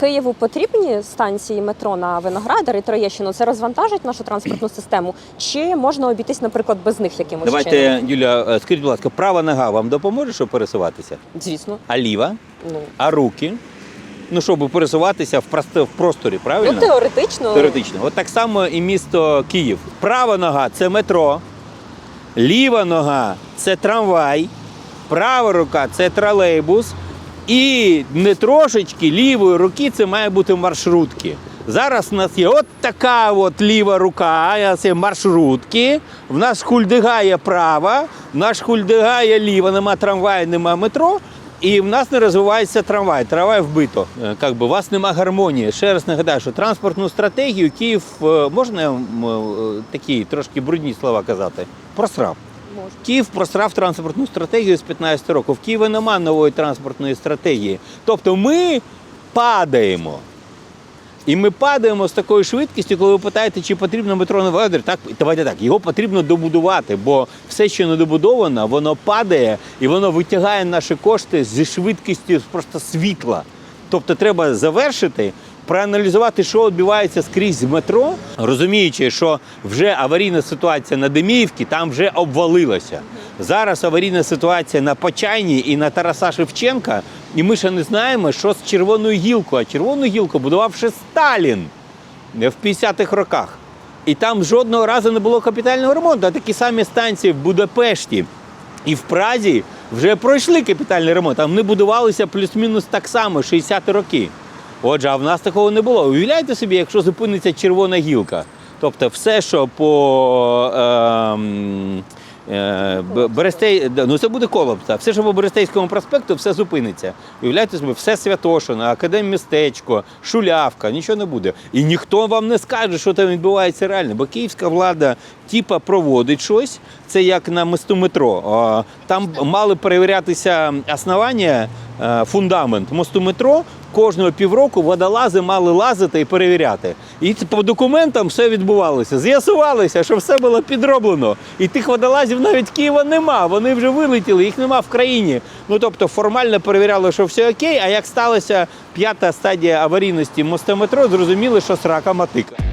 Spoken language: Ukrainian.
Києву потрібні станції метро на Виноградар і Троєщину. Це розвантажить нашу транспортну систему? Чи можна обійтись, наприклад, без них якимось чином? Давайте, Юля, е, скажіть, будь ласка, права нога вам допоможе, щоб пересуватися? Звісно. А ліва? Ну, А руки? Ну, щоб пересуватися в, в просторі, правильно? ну теоретично. Теоретично. От так само і місто Київ. Права нога це метро, ліва нога це трамвай, права рука це тролейбус. І не трошечки лівої руки це має бути маршрутки. Зараз у нас є от така от ліва рука, це маршрутки. В нас хульдигає права, в нас хульдигає ліва, нема трамваю, нема метро. І в нас не розвивається трамвай. Трамвай вбито. Е, Как би у вас нема гармонії. Ще раз нагадаю, що транспортну стратегію Київ е, можна е, такі трошки брудні слова казати. Просрав. Може. Київ просрав транспортну стратегію з 15 років. В Києві немає нової транспортної стратегії. Тобто ми падаємо. І ми падаємо з такою швидкістю, коли ви питаєте, чи потрібно метро на Валер, так давайте так, його потрібно добудувати, бо все, що не добудовано, воно падає і воно витягає наші кошти зі швидкістю просто світла. Тобто треба завершити, проаналізувати, що відбувається скрізь метро, розуміючи, що вже аварійна ситуація на Деміївці там вже обвалилася. Зараз аварійна ситуація на Почайні і на Тараса Шевченка, і ми ще не знаємо, що з червоною гілкою. А червону гілку будував ще Сталін в 50-х роках. І там жодного разу не було капітального ремонту. А такі самі станції в Будапешті і в Празі вже пройшли капітальний ремонт. Там вони будувалися плюс-мінус так само, 60-ті роки. Отже, а в нас такого не було. Уявляєте собі, якщо зупиниться червона гілка. Тобто все, що по ем, е, Берестей, ну це буде колапс. Все, що по Берестейському проспекту, все зупиниться. Уявляєте собі, все Святошина, Академмістечко, Шулявка, нічого не буде. І ніхто вам не скаже, що там відбувається реально. Бо київська влада типа проводить щось. Це як на мосту метро. Там мали перевірятися основання, е, фундамент мосту метро. Кожного півроку водолази мали лазити і перевіряти. І по документам все відбувалося. З'ясувалося, що все було підроблено. І тих водолазів навіть Києва нема. Вони вже вилетіли, їх нема в країні. Ну тобто формально перевіряли, що все окей. А як сталася п'ята стадія аварійності моста метро, зрозуміли, що срака матика.